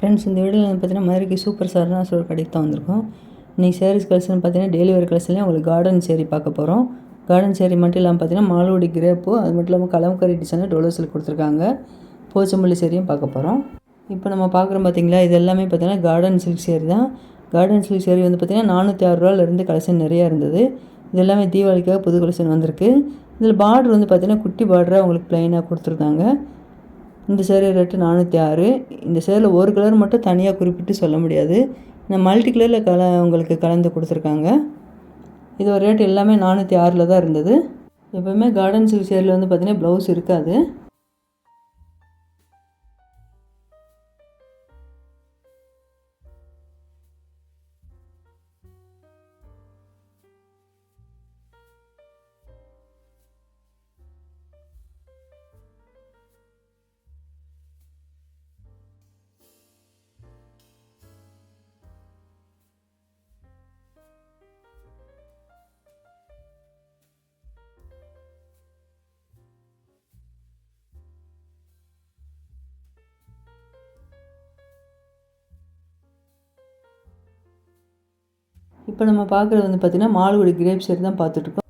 Friends இந்த வீடியோவில் வந்து பார்த்தீங்கன்னா மதுரைக்கு சூப்பர் சார்னா ஒரு கடைக்கு தான் வந்திருக்கோம். இன்றைக்கி சாரீஸ் கலெக்ஷன் பார்த்தீங்கன்னா டெய்லி வேறு கலெக்ஷன்லேயும் உங்களுக்கு கார்டன் சேரீ பார்க்க போகிறோம் கார்டன் சேரீ மட்டும் இல்லாமல் பார்த்தீங்கன்னா மாலோடி கிரேப்பு அது மட்டும் இல்லாமல் கலம்கரி டிசைனில் டொலோசில் கொடுத்துருக்காங்க. போச்சம்பள்ளி சேரியும் பார்க்க போகிறோம் இப்போ நம்ம பார்க்குறோம் பார்த்தீங்களா இது எல்லாமே பார்த்தீங்கன்னா கார்டன் சில்க் சேரீ தான். கார்டன் சில்க் சேரீ வந்து பார்த்திங்கன்னா நானூற்றி ஆறு ரூபாலேருந்து கலெக்ஷன் நிறையா இருந்தது. இது எல்லாமே தீபாவளிக்காக புது கலெக்ஷன் வந்திருக்கு. இதில் பார்டர் வந்து பார்த்தீங்கன்னா குட்டி பார்டராக உங்களுக்கு ப்ளைனாக கொடுத்துருக்காங்க. இந்த சேரீ ரேட்டு நானூற்றி ஆறு. இந்த சேரில் ஒரு கலர் மட்டும் தனியாக குறிப்பிட்டு சொல்ல முடியாது. இந்த மல்டி கலரில் கல உங்களுக்கு கலந்து கொடுத்துருக்காங்க. இதோட ரேட் எல்லாமே நானூற்றி ஆறில் தான் இருந்தது. எப்போவுமே கார்டன் சில்க் சேரில் வந்து பார்த்திங்கன்னா ப்ளவுஸ் இருக்காது. இப்போ நம்ம பார்க்குறது வந்து பார்த்திங்கன்னா மாலுகுடி கிரேப் சைடு தான் பார்த்துட்ருக்கோம்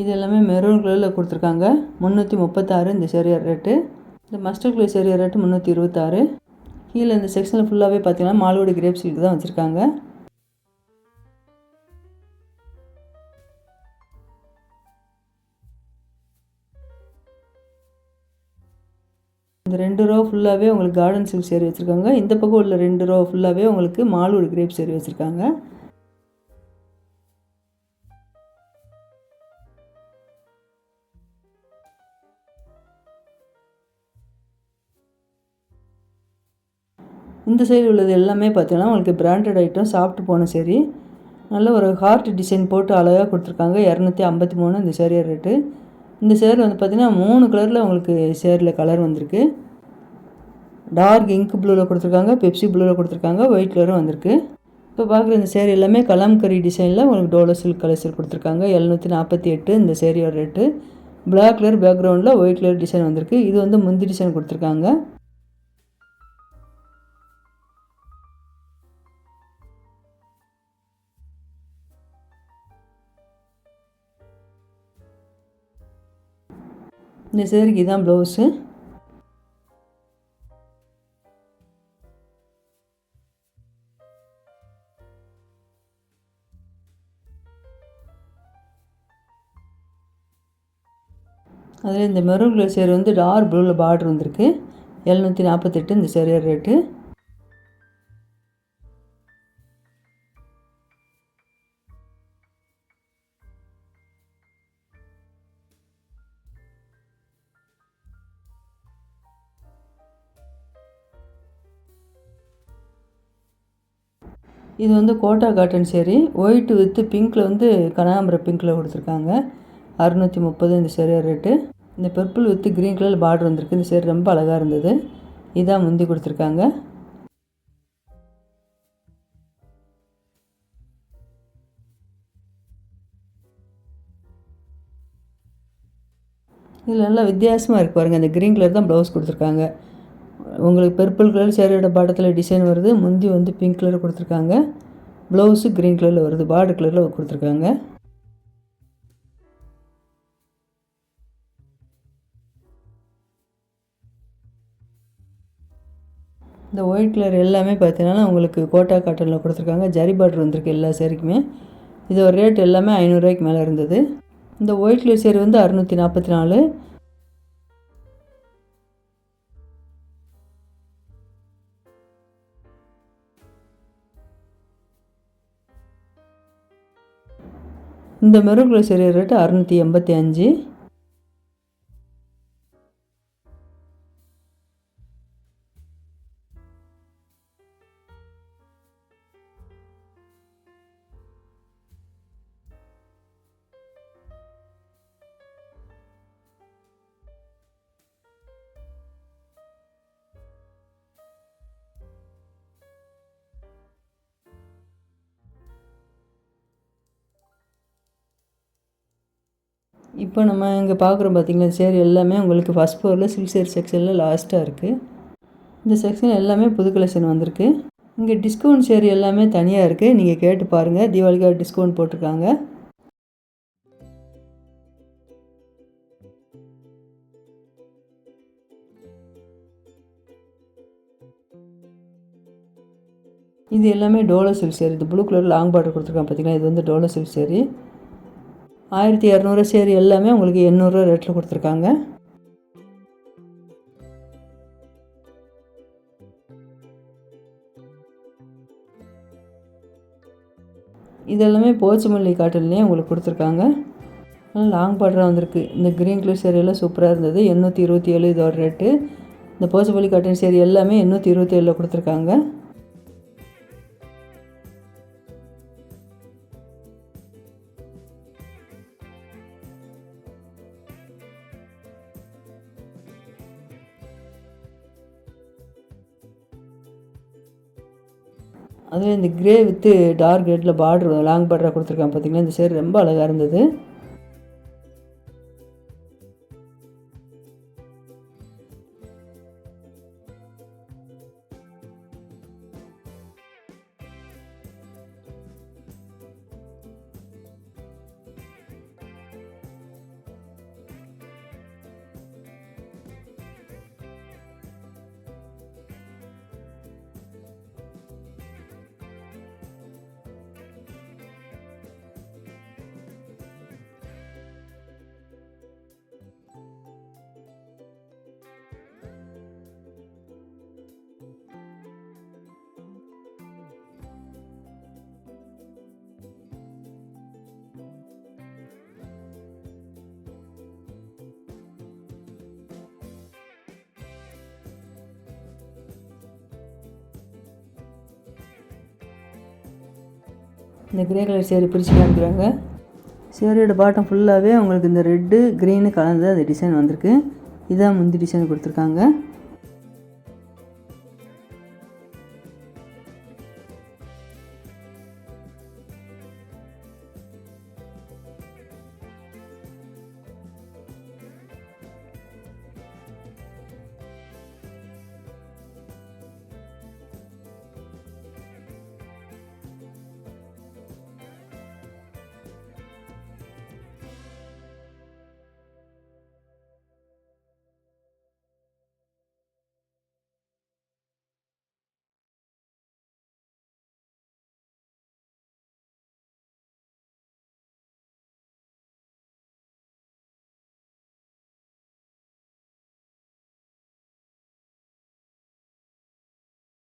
இது எல்லாமே மெரூன் கலரில் கொடுத்துருக்காங்க. முந்நூற்றி முப்பத்தாறு இந்த சரியார் ரேட்டு இந்த மஸ்டர் கலர் சரியார் ரேட்டு முந்நூற்றி இருபத்தாறு. கீழே இந்த செக்ஷனில் ஃபுல்லாகவே பார்த்திங்கன்னா மாலுகுடி கிரேப் சில்க் தான் வச்சுருக்காங்க. ரெண்டு ரோ ஃபுல்லாகவே உங்களுக்கு கார்டன் சில்க் சேரி வச்சுருக்காங்க. இந்த பக்கம் உள்ள ரெண்டு ரோ ஃபுல்லாகவே உங்களுக்கு மாலூர் கிரேப் சேரி வச்சுருக்காங்க. இந்த சைடு உள்ளது எல்லாமே பார்த்தீங்கன்னா உங்களுக்கு பிராண்டட் ஐட்டம் சாப்பிட்டு போன சரி. நல்ல ஒரு ஹார்ட் டிசைன் போட்டு அழகாக கொடுத்துருக்காங்க. இரநூத்தி ஐம்பத்தி மூணு இந்த சேரீ ரேட்டு இந்த சேர் வந்து பார்த்திங்கன்னா மூணு கலரில் உங்களுக்கு சேரில் கலர் வந்திருக்கு. டார்க் இங்க் ப்ளூவில் கொடுத்துருக்காங்க பெப்சி ப்ளூவில் கொடுத்துருக்காங்க ஒயிட் கலரும் வந்திருக்கு. இப்போ பார்க்குற இந்த சேரீ எல்லாமே கலாம்கரி டிசைனில் உங்களுக்கு டோலோ சில்க் கலர்ஸில் கொடுத்துருக்காங்க. எழுநூற்றி நாற்பத்தி எட்டு இந்த சேரீயோட ரேட்டு பிளாக் கலர் பேக்ரவுண்டில் ஒயிட் கலர் டிசைன் வந்திருக்கு. இது வந்து முந்தி டிசைன் கொடுத்துருக்காங்க. இந்த சேரீக்கு தான் ப்ளவுஸு அதில் இந்த மெரூன் கலர் சேர் வந்து டார்க் ப்ளூவில் பார்டர் வந்திருக்கு. எழுநூற்றி நாற்பத்தெட்டு இந்த சேரியர் ரேட்டு. இது வந்து Kota cotton sari. White with பிங்க்கில் வந்து கனகாம்பரம் பிங்க்கில் கொடுத்துருக்காங்க. அறுநூற்றி முப்பது இந்த சேரீ ரேட்டு இந்த purple with green colour border வந்திருக்கு. இந்த சேரீ ரொம்ப அழகாக இருந்தது. இதான் முந்தி கொடுத்துருக்காங்க. இதில் நல்லா வித்தியாசமாக இருக்குது பாருங்கள் அந்த க்ரீன் கலர் தான் ப்ளவுஸ் கொடுத்துருக்காங்க. உங்களுக்கு பர்பிள் கலர் சேரீயோட பாட்டத்தில் டிசைன் வருது. முந்தி வந்து பிங்க் கலர் கொடுத்துருக்காங்க. ப்ளவுஸு க்ரீன் கலரில் வருது. பார்டர் கலரில் கொடுத்துருக்காங்க. இந்த ஒயிட் கலர் எல்லாமே பார்த்தீங்கன்னா உங்களுக்கு கோட்டா காட்டனில் கொடுத்துருக்காங்க. ஜரி பார்டர் வந்திருக்கு எல்லா சேரீக்குமே இதோட ரேட் எல்லாமே ஐநூறுரூவாய்க்கு மேலே இருந்தது. இந்த ஒயிட் கலர் சேரீ வந்து அறுநூற்றி நாற்பத்தி நாலு. இந்த மெருகுல கலர் சேரீ ரேட்டு அறுநூற்றி எண்பத்தி அஞ்சு. இப்போ நம்ம இங்கே பார்க்குறோம் பார்த்திங்களா? சேர் எல்லாமே உங்களுக்கு ஃபஸ்ட் ஃப்ளோரில் சில்க் சேர் செக்ஷனில் லாஸ்ட்டாக இருக்குது இந்த செக்ஷன் எல்லாமே புது கலெக்ஷன் வந்திருக்கு. இங்கே டிஸ்கவுண்ட் சேர் எல்லாமே தனியாக இருக்குது நீங்கள் கேட்டு பாருங்கள் தீபாவளிக்காக டிஸ்கவுண்ட் போட்டிருக்காங்க. இது எல்லாமே டோலோ சில்க் சேரி. இது ப்ளூ கலர் லாங் பார்டர் கொடுத்துருக்காங்க பார்த்தீங்கன்னா இது வந்து டோலோ சில்க் சேரி. ஆயிரத்தி இரநூறு சேரி எல்லாமே உங்களுக்கு எண்ணூறுரூவா ரேட்டில் கொடுத்துருக்காங்க. இதெல்லாமே போச்சமல்லி காட்டன்லேயே உங்களுக்கு கொடுத்துருக்காங்க. லாங் பார்டராக வந்திருக்கு. இந்த க்ரீன் கலர் சேரியெல்லாம் சூப்பராக இருந்தது. எண்ணூற்றி இருபத்தி ஏழு இதோட ரேட்டு இந்த போச்சமல்லி காட்டன் சேரி எல்லாமே எண்ணூற்றி இருபத்தி ஏழில் கொடுத்துருக்காங்க. அதுவே இந்த கிரே வித்து டார்க் ரெட்டில் பார்டர் லாங் பார்டராக கொடுத்துருக்காங்க பார்த்தீங்களா இந்த சேர் ரொம்ப அழகாக இருந்தது. இந்த கிரே கலர் சேரீ பிரித்து காமிக்கிறாங்க. சேரீயோட பாட்டம் ஃபுல்லாகவே உங்களுக்கு இந்த ரெட்டு க்ரீனு கலந்து அந்த டிசைன் வந்திருக்கு. இதான் முந்தி டிசைன் கொடுத்துருக்காங்க.